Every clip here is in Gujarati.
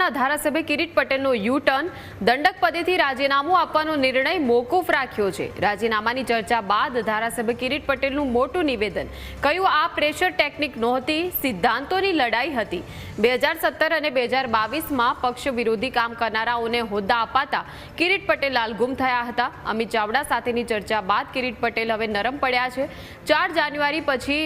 ચાવડાના ધારાસભ્ય કિરીટ પટેલનો યુ ટર્ન દંડક પદેથી રાજીનામું આપવાનો નિર્ણય મોકૂફ રાખ્યો છે. રાજીનામાની ચર્ચા બાદ ધારાસભ્ય કિરીટ પટેલનું મોટું નિવેદન. કહ્યું, આ પ્રેશર ટેકનિક નહોતી, સિદ્ધાંતોની લડાઈ હતી. બે હજાર સત્તર અને બે હજાર બાવીસમાં પક્ષ વિરોધી કામ કરનારાઓને હોદ્દા અપાતા કિરીટ પટેલ લાલગુમ થયા હતા. અમિત ચાવડા સાથેની ચર્ચા બાદ કિરીટ પટેલ હવે નરમ પડ્યા છે. ચાર જાન્યુઆરી પછી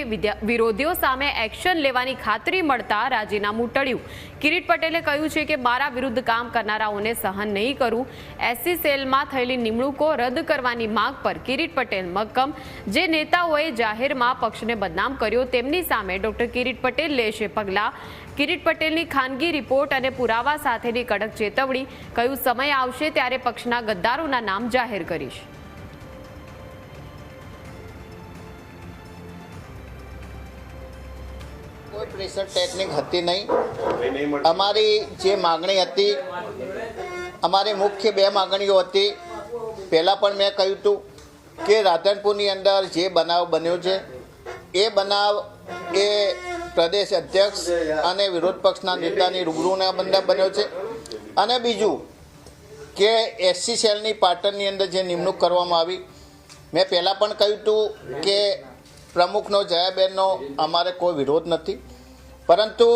વિરોધીઓ સામે એક્શન લેવાની ખાતરી મળતા રાજીનામું ટળ્યું. કિરીટ પટેલે કહ્યું છે કે મારા વિરુદ્ધ કામ કરનારાઓને સહન નહીં કરું. એસસી સેલમાં થયેલી નિમણૂકો રદ કરવાની માંગ પર કિરીટ પટેલ મક્કમ. જે નેતાઓએ જાહેરમાં પક્ષને બદનામ કર્યો તેમની સામે ડોક્ટર કિરીટ પટેલ લેશે પગલાં. કિરીટ પટેલની ખાનગી રિપોર્ટ અને પુરાવા સાથેની કડક ચેતવણી. કયું સમય આવશે ત્યારે પક્ષના ગદ્દારોના નામ જાહેર કરીશ. કોઈ પ્રેશર ટેકનિક હતી નહીં. અમારી જે માગણી હતી અમારી મુખ્ય બે માગણીઓ હતી. પહેલાં પણ મેં કહ્યું હતું કે રાધનપુરની અંદર જે બનાવ બન્યો છે એ બનાવ એ પ્રદેશ અધ્યક્ષ અને વિરોધ પક્ષના નેતાની રૂબરૂના બંને બન્યો છે. અને બીજું કે એસસી સેલની પાટણની અંદર જે નિમણૂક કરવામાં આવી મેં પહેલાં પણ કહ્યું હતું કે પ્રમુખનો, જયાબેનનો અમારે કોઈ વિરોધ નથી. પરંતુ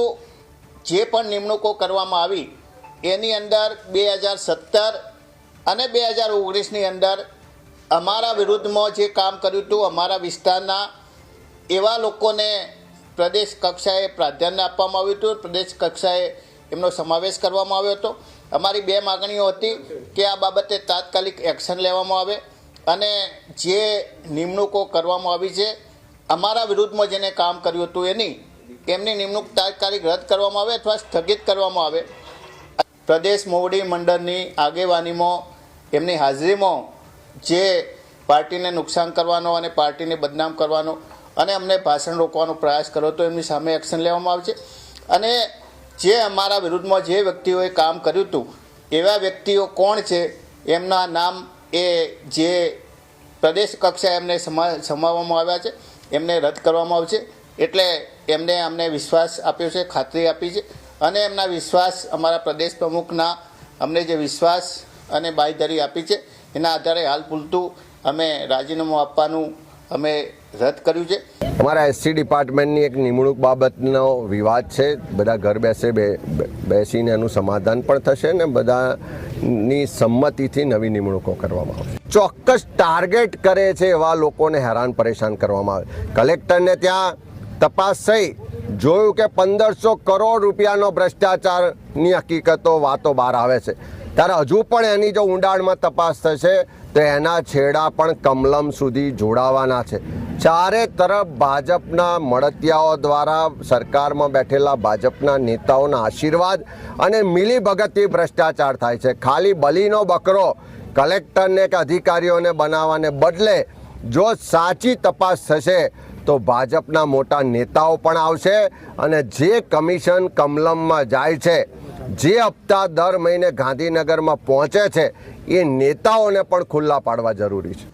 જે પણ નિમણૂકો કરવામાં આવી, એની અંદર બે હજાર સત્તર અને બે હજાર ઓગણીસની અંદર અમારા વિરુદ્ધમાં જે કામ કર્યું હતું, અમારા વિસ્તારના એવા લોકોને પ્રદેશ કક્ષાએ પ્રાધાન્ય આપવામાં આવ્યું હતું. પ્રદેશ કક્ષાએ એમનો સમાવેશ કરવામાં આવ્યો હતો. અમારી બે માગણીઓ હતી કે આ બાબતે તાત્કાલિક એક્શન લેવામાં આવે અને જે નિમણૂકો કરવામાં આવી છે અમારા વિરુદ્ધમાં જેને કામ કર્યું હતું એની એમની નિમણૂક તાત્કાલિક રદ કરવામાં આવે અથવા સ્થગિત કરવામાં આવે. પ્રદેશ મોવડી મંડળની આગેવાનીમાં, એમની હાજરીમાં જે પાર્ટીને નુકસાન કરવાનો અને પાર્ટીને બદનામ કરવાનો અને અમને ભાષણ રોકવાનો પ્રયાસ કર્યો તો એમની સામે એક્શન લેવામાં આવશે અને જે અમારા વિરુદ્ધમાં જે વ્યક્તિઓએ કામ કર્યું હતું, એવા વ્યક્તિઓ કોણ છે, એમના નામ એ જે પ્રદેશ કક્ષાએ એમને સમા, સમાવવામાં આવ્યા છે. એમને રદ કરવામાં આવશે. એટલે એમને અમને વિશ્વાસ આપ્યો છે, ખાતરી આપી છે. અને એમના વિશ્વાસ અમારા પ્રદેશ પ્રમુખના અમને જે વિશ્વાસ અને બાંયધરી આપી છે, એના આધારે હાલ પૂરતું અમે રાજીનામું આપવાનું અમે રદ કર્યું છે. અમારા એસસી ડિપાર્ટમેન્ટની એક નિમણૂક બાબતનો વિવાદ છે. બધા ઘર બેસે બેસીને એનું સમાધાન પણ થશે ને બધાની સંમતિથી નવી નિમણૂકો કરવામાં આવશે. ચોક્કસ ટાર્ગેટ કરે છે એવા લોકોને હેરાન પરેશાન કરવામાં આવે. કલેક્ટરને ત્યાં તપાસ થઈ જોયું કે પંદરસો કરોડ રૂપિયાનો ભ્રષ્ટાચારની હકીકતો વાતો બહાર આવે છે. ત્યારે હજુ પણ એની જો ઊંડાણમાં તપાસ થશે, તો એના છેડા પણ કમલમ સુધી જોડાવાના છે. ચારે તરફ ભાજપના મળતિયાઓ દ્વારા સરકારમાં બેઠેલા ભાજપના નેતાઓના આશીર્વાદ અને મિલીભગતથી ભ્રષ્ટાચાર થાય છે. ખાલી બલીનો બકરો કલેક્ટરને કે અધિકારીઓને બનાવવાને બદલે જો સાચી તપાસ થશે, તો ભાજપના મોટા નેતાઓ પણ આવશે અને જે કમિશન કમલમમાં જાય છે જે હપ્તા દર મહિને ગાંધીનગરમાં પહોંચે છે એ નેતાઓને પણ ખુલ્લા પાડવા જરૂરી છે.